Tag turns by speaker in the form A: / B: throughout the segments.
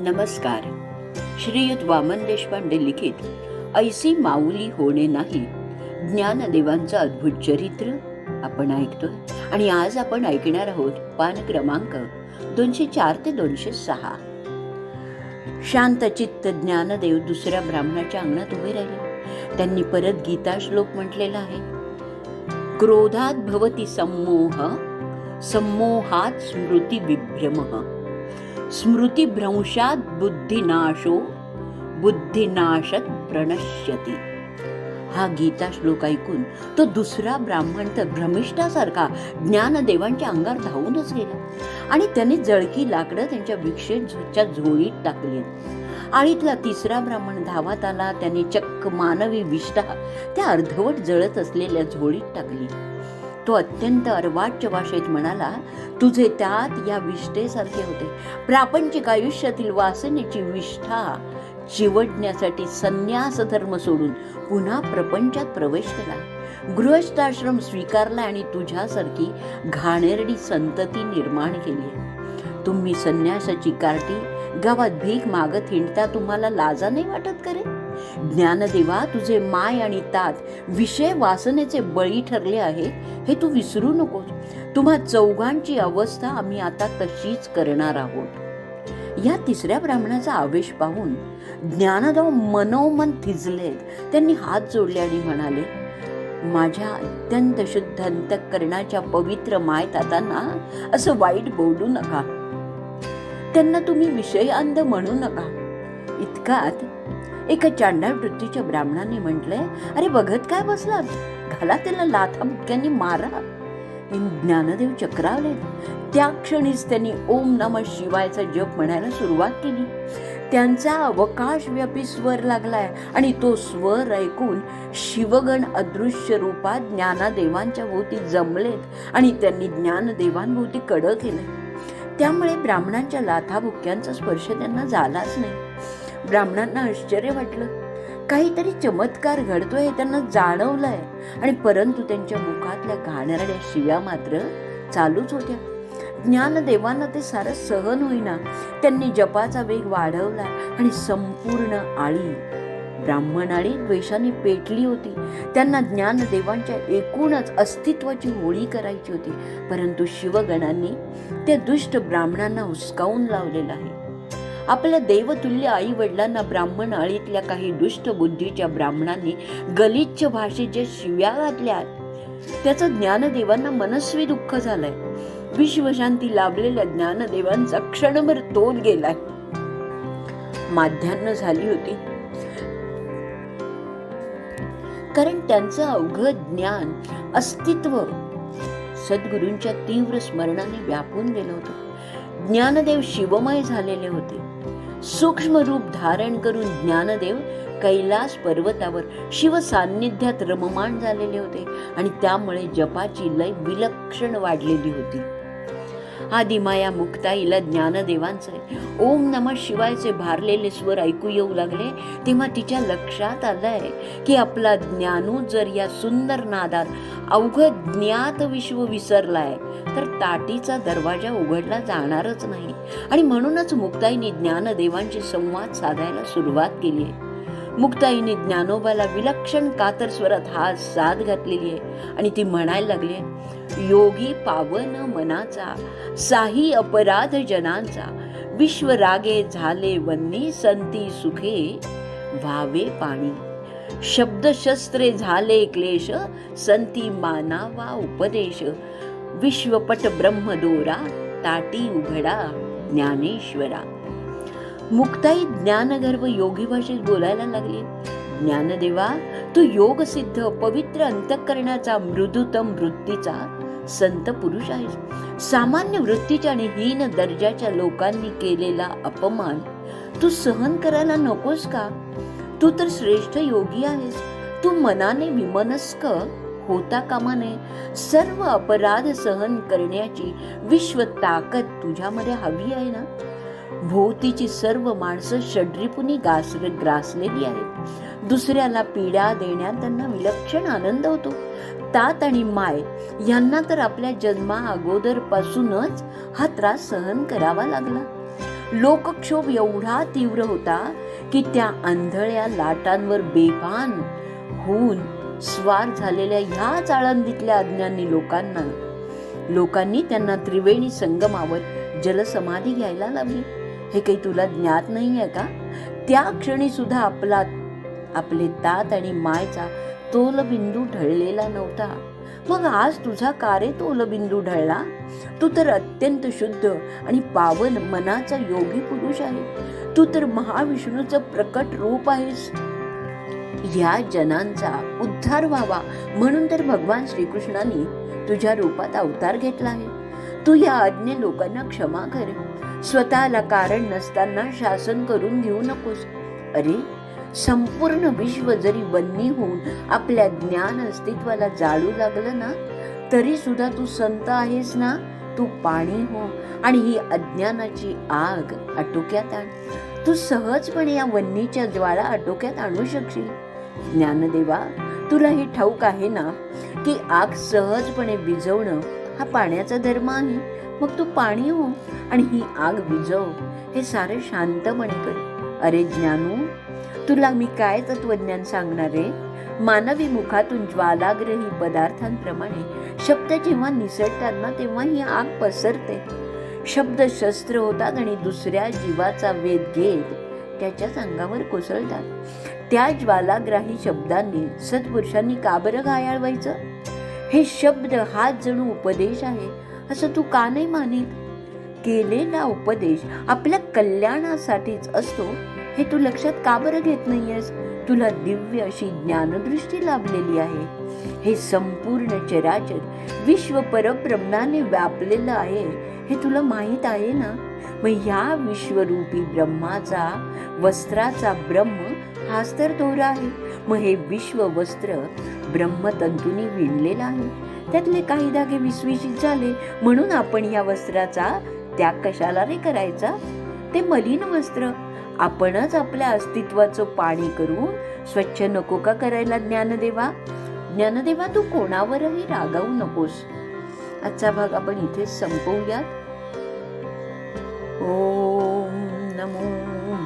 A: नमस्कार. श्रीयुत वामन देशपांडे लिखित ऐसी माऊली होणे नाही. ज्ञानदेवांचं अद्भुत चरित्र आपण ऐकतोय. आणि आज आपण ऐकणार आहोत पान क्रमांक दोनशे चार ते दोनशे सहा. शांतचित्त ज्ञानदेव दुसऱ्या ब्राह्मणाच्या अंगणात उभे राहिले. त्यांनी परत गीता श्लोक म्हटलेला आहे. क्रोधात भवती सम्मोह सम्मोहात स्मृती विभ्रमः स्मृतिभ्रंशात बुद्धिनाशो बुद्धिनाशत प्रणश्यती. हा गीता श्लोक ऐकून तो दुसरा ब्राह्मण तर भ्रमिष्ठासारखा ज्ञानदेवांच्या अंगावर धावूनच गेला आणि त्याने जळकी लाकडं त्यांच्या भिक्षेच्या झोळीत टाकली. आळीतला तिसरा ब्राह्मण धावात आला त्याने चक्क मानवी विष्ठा त्या अर्धवट जळत असलेल्या झोळीत टाकली. तो अत्यंत अर्वाच्य भाषेत म्हणाला तुझे त्यात या विष्ठेसारखे होते. प्रापंचिक आयुष्यातील वासनेची विष्ठा चिवडण्यासाठी संन्यास धर्म सोडून पुन्हा प्रपंचात प्रवेश केला. गृहस्थाश्रम स्वीकारला आणि तुझ्यासारखी घाणेरडी संतती निर्माण केली तुम्ही संन्यासाची कार्टी गावात भीक मागत हिंडता तुम्हाला लाजा नाही वाटत करे ज्ञानदेवा तुझे माय आणि तात विषय वासनेचे बळी ठरले आहे हे तू विसरू नकोस. तुम्हा चौघांची अवस्था आम्ही आता तशीच करणार आहोत. या तिसऱ्या ब्राह्मणाचा आवेश पाहून ज्ञानदेव मनोमन थिजलेत. त्यांनी हात जोडले आणि म्हणाले माझ्या अत्यंत शुद्ध अंतकरणाच्या पवित्र माय तातांना असं वाईट बोलू नका. त्यांना तुम्ही विषय अंध म्हणू नका. इतकात एका चांडाळ वृत्तीच्या ब्राह्मणाने म्हटलंय अरे बघत काय बसला घाला त्याला लाथा बुक्क्यांनी मारा. ज्ञानदेव चक्रावले. त्या क्षणीच त्यांनी ओम नम शिवायचा जप म्हणायला सुरुवात केली. त्यांचा अवकाशव्यापी स्वर लागलाय आणि तो स्वर ऐकून शिवगण अदृश्य रूपात ज्ञानादेवांच्या भोवती जमलेत आणि त्यांनी ज्ञानदेवांभोवती कडं केले त्यामुळे ब्राह्मणांच्या लाथाबुक्यांचा स्पर्श त्यांना झालाच नाही. ब्राह्मणांना आश्चर्य वाटलं. काहीतरी चमत्कार घडतोय हे त्यांना जाणवलंय. आणि परंतु त्यांच्या मुखातल्या घाणेरड्या शिव्या मात्र चालूच होत्या. ज्ञानदेवांना ते सारं सहन होईना. त्यांनी जपाचा वेग वाढवला आणि संपूर्ण आळी ब्राह्मण आळी द्वेषाने पेटली होती. त्यांना ज्ञानदेवांच्या एकूणच अस्तित्वाची होळी करायची होती. परंतु शिवगणांनी त्या दुष्ट ब्राह्मणांना हुसकावून लावलेलं आहे. आपल्या देवतुल्य आई वडिलांना ब्राह्मण आळीतल्या काही दुष्ट बुद्धीच्या ब्राह्मणांनी गलिच्छ भाषेत शिव्या घातल्या. त्याचं ज्ञानदेवांना मनस्वी दुःख झालंय. विश्वशांती लाभलेल्या ज्ञानदेवांचा क्षणभर तोल गेलाय. माध्यान्ह झाली होती. कारण त्यांचं अवघड ज्ञान अस्तित्व सद्गुरूंच्या तीव्र स्मरणाने व्यापून गेलं होतं. ज्ञानदेव शिवमय झालेले होते. सूक्ष्म रूप धारण करून ज्ञानदेव कैलास पर्वतावर शिव सान्निध्यात रममाण झालेले होते आणि त्यामुळे जपाची लय विलक्षण वाढलेली होती. आदिमाया मुक्ताईला आहे ओम नम शिवायचे भारलेले स्वर ऐकू येऊ लागले तेव्हा तिच्या लक्षात आलंय की आपला ज्ञानू जर या सुंदर नादात अवघं ज्ञात विश्व विसरलाय तर ताटीचा दरवाजा उघडला जाणारच नाही. आणि म्हणूनच मुक्ताईने ज्ञानदेवांशी संवाद साधायला सुरुवात केली. आहे मुक्ताईने ज्ञानोबाला विलक्षण कातर स्वरात हा साथ घातलेली आहे. आणि ती म्हणायला लागली योगी पावन मनाचा साही अपराध जनांचा विश्व रागे झाले वन्नी संती सुखे व्हावे पाणी. शब्दशस्त्रे झाले क्लेश संती मानावा उपदेश. विश्वपट ब्रह्मदोरा ताटी उघडा ज्ञानेश्वरा. मुक्ताई ज्ञानगर्व योगी भाषेत बोलायला लागली. ज्ञानदेवा तू योग सिद्ध पवित्र अंतःकरणाचा मृदुतम वृत्तीचा संत पुरुष आहेस सामान्य वृत्तीच्या आणि हीन दर्जाच्या लोकांनी केलेला अपमान तू सहन करायला नकोस का? तू तर श्रेष्ठ योगी आहेस. तू मनाने विमनस्क होता कामा नये. सर्व अपराध सहन करण्याची विश्व ताकद तुझ्यामध्ये हवी आहे ना? भोवतीची सर्व माणसं षड्रिपुनी गास ग्रासलेली आहेत. दुसऱ्याला पीडा देण्यात त्यांना विलक्षण आनंद होतो. तात आणि माय यांना तर आपल्या जन्मा अगोदरपासूनच हा त्रास सहन करावा लागला. लोकक्षोभ एवढा तीव्र होता की त्या आंधळ्या लाटांवर बेभान होऊन स्वार झालेल्या ह्याच आळंदीतल्या अज्ञानी लोकांना लोकांनी त्यांना त्रिवेणी संगमावर जलसमाधी घ्यायला लावली. हे काही तुला ज्ञात नाही आहे का? त्या क्षणी सुद्धा आपला आपले तात आणि मायचा तोलबिंदू ढळलेला नव्हता. मग आज तुझा कारे तोलबिंदू ढळला? तू तर अत्यंत शुद्ध आणि पावन मनाचा योगी पुरुष आहे. तू तर महाविष्णूचं प्रकट रूप आहेस. या जनांचा उद्धार व्हावा म्हणून तर भगवान श्रीकृष्णाने तुझ्या रूपात अवतार घेतला आहे. तू या अज्ञ लोकांना क्षमा कर. स्वतःला कारण नसताना शासन करून घेऊ नकोस. अरे संपूर्ण विश्व जरी वन्नी होऊन आपल्या ज्ञान अस्तित्वाला जाळू लागलं ना तरी सुद्धा तू संत आहेस ना? तू पाणी हो आणि ही अज्ञानाची आग आटोक्यात आण. तू सहजपणे या वन्नीच्या ज्वाळा आटोक्यात आणू शकशील. ज्ञानदेवा तुला हे ठाऊक आहे ना की आग सहजपणे विझवणं हा पाण्याचा धर्म आहे. मग तू पाणी हो आणि ही आग विझव हे सारं शांतपणे कर. अरे ज्ञानू तुला मी काय तत्वज्ञान सांगणार आहे मानवी मुखातून ज्वालाग्रही पदार्थांप्रमाणे शब्द जेव्हा निसटतात तेव्हा ही आग पसरते. शब्द शस्त्र होतात आणि दुसऱ्या जीवाचा वेध घेत त्याच्याच अंगावर कोसळतात. त्या ज्वालाग्राही शब्दांनी सत्पुरुषांनी का बरं घायाळ व्हायचं? हे शब्द हाच जणू उपदेश आहे. असं तू का नाही मानित? केलेला उपदेश आपल्या कल्याणासाठीच असतो. हे तू लक्षात का बरं घेत नाहीयेस? तुला दिव्य अशी ज्ञानदृष्टी लाभलेली आहे. हे संपूर्ण चराचर विश्व परब्रह्माने व्यापलेलं आहे. हे तुला माहीत आहे ना? मग ह्या विश्वरूपी ब्रह्माचा वस्त्राचा ब्रह्म हाच तर दोरा आहे. मग हे विश्व वस्त्र ब्रह्मतंतूंनी विणलेलं आहे. त्यातले काही धागे विसविशीत झाले. म्हणून आपण या वस्त्राचा त्याग कशाला रे करायचा? ते मलिन वस्त्र. आपणच आपल्या अस्तित्वाचं पाणी करून स्वच्छ नको का करायला ज्ञानदेवा? ज्ञानदेवा तू कोणावरही रागावू नकोस. आजचा भाग आपण इथे संपवूयात. ओम नमो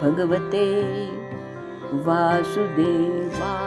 A: भगवते वासुदेवा.